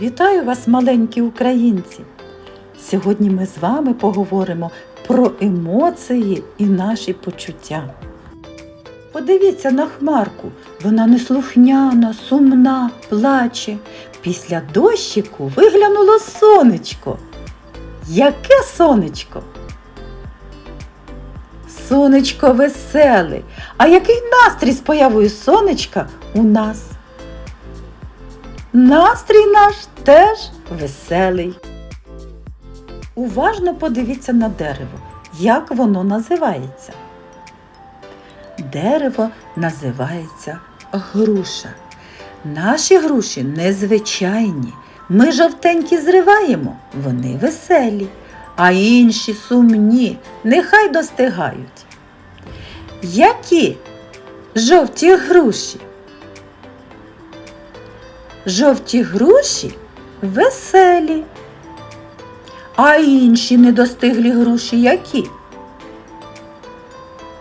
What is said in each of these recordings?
Вітаю вас, маленькі українці! Сьогодні ми з вами поговоримо про емоції і наші почуття. Подивіться на хмарку, вона неслухняна, сумна, плаче. Після дощику виглянуло сонечко. Яке сонечко? Сонечко веселе. А який настрій з появою сонечка у нас? Настрій наш теж веселий. Уважно подивіться на дерево, як воно називається. Дерево називається груша. Наші груші незвичайні. Ми жовтенькі зриваємо, вони веселі, а інші сумні, нехай достигають. Які жовті груші? Жовті груші веселі. А інші недостиглі груші які?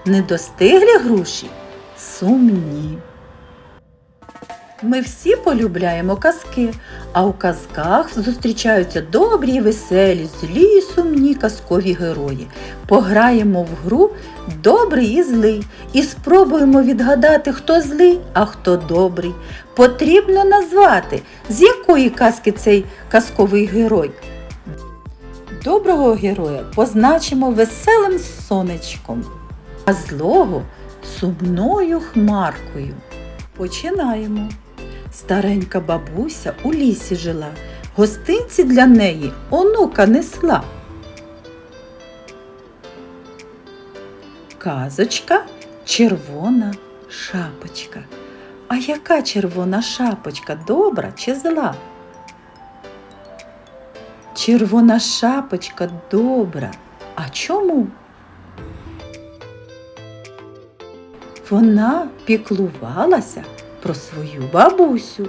Недостиглі груші сумні. Ми всі полюбляємо казки, а у казках зустрічаються добрі веселі, злі і сумні казкові герої. Пограємо в гру добрий і злий і спробуємо відгадати, хто злий, а хто добрий. Потрібно назвати, з якої казки цей казковий герой. Доброго героя позначимо веселим сонечком, а злого сумною хмаркою. Починаємо. Старенька бабуся у лісі жила, гостинці для неї онука несла. Казочка червона шапочка. А яка червона шапочка добра чи зла? Червона шапочка добра. А чому? Вона піклувалася про свою бабусю.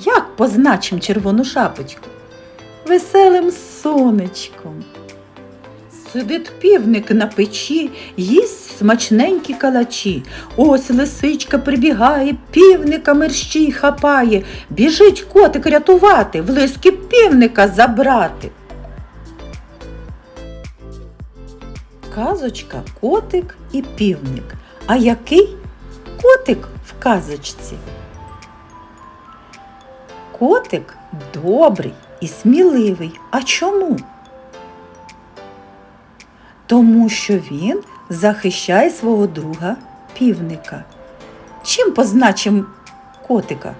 Як позначим червону шапочку? Веселим сонечком. Сидить півник на печі, їсть смачненькі калачі. Ось лисичка прибігає, півника мерщій хапає, біжить котик рятувати, в лиски півника забрати. Казочка котик і півник. А який котик в казочці? Котик добрий і сміливий. А чому? Тому що він захищає свого друга півника. Чим позначим котика?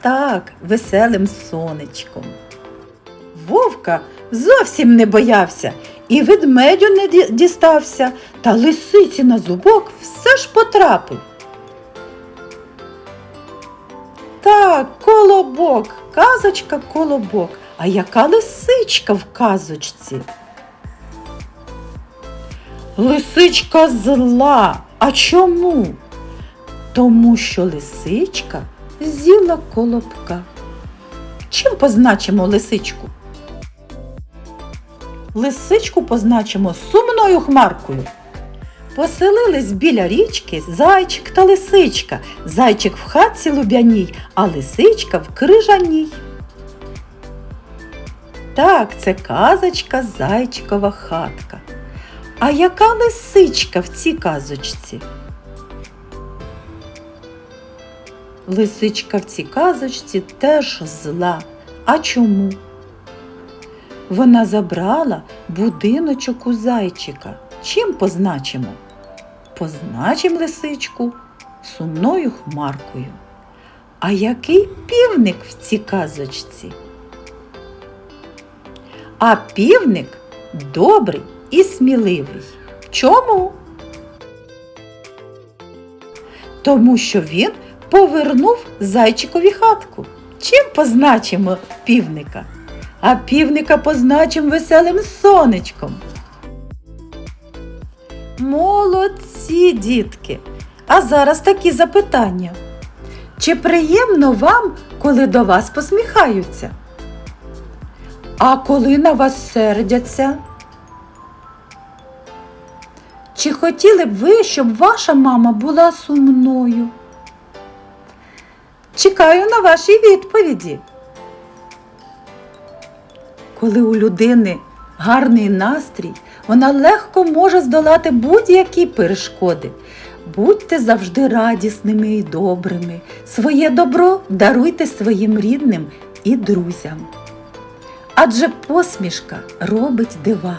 Так, веселим сонечком. Вовка зовсім не боявся і ведмедю не дістався, та лисиці на зубок все ж потрапив. Так, колобок, казочка колобок. А яка лисичка в казочці? Лисичка зла. А чому? Тому що лисичка з'їла колобка. Чим позначимо лисичку? Лисичку позначимо сумною хмаркою. Поселились біля річки зайчик та лисичка. Зайчик в хатці лубяній, а лисичка в крижаній. Так, це казочка зайчикова хатка. А яка лисичка в цій казочці? Лисичка в цій казочці теж зла. А чому? Вона забрала будиночок у зайчика. Чим позначимо? Позначимо лисичку сумною хмаркою. А який півник в цій казочці? А півник добрий і сміливий. Чому? Тому що він повернув зайчикові хатку. Чим позначимо півника? А півника позначимо веселим сонечком. Молодці, дітки! А зараз такі запитання. Чи приємно вам, коли до вас посміхаються? А коли на вас сердяться? Чи хотіли б ви, щоб ваша мама була сумною? Чекаю на ваші відповіді. Коли у людини гарний настрій, вона легко може здолати будь-які перешкоди. Будьте завжди радісними і добрими. Своє добро даруйте своїм рідним і друзям. Адже посмішка робить дива.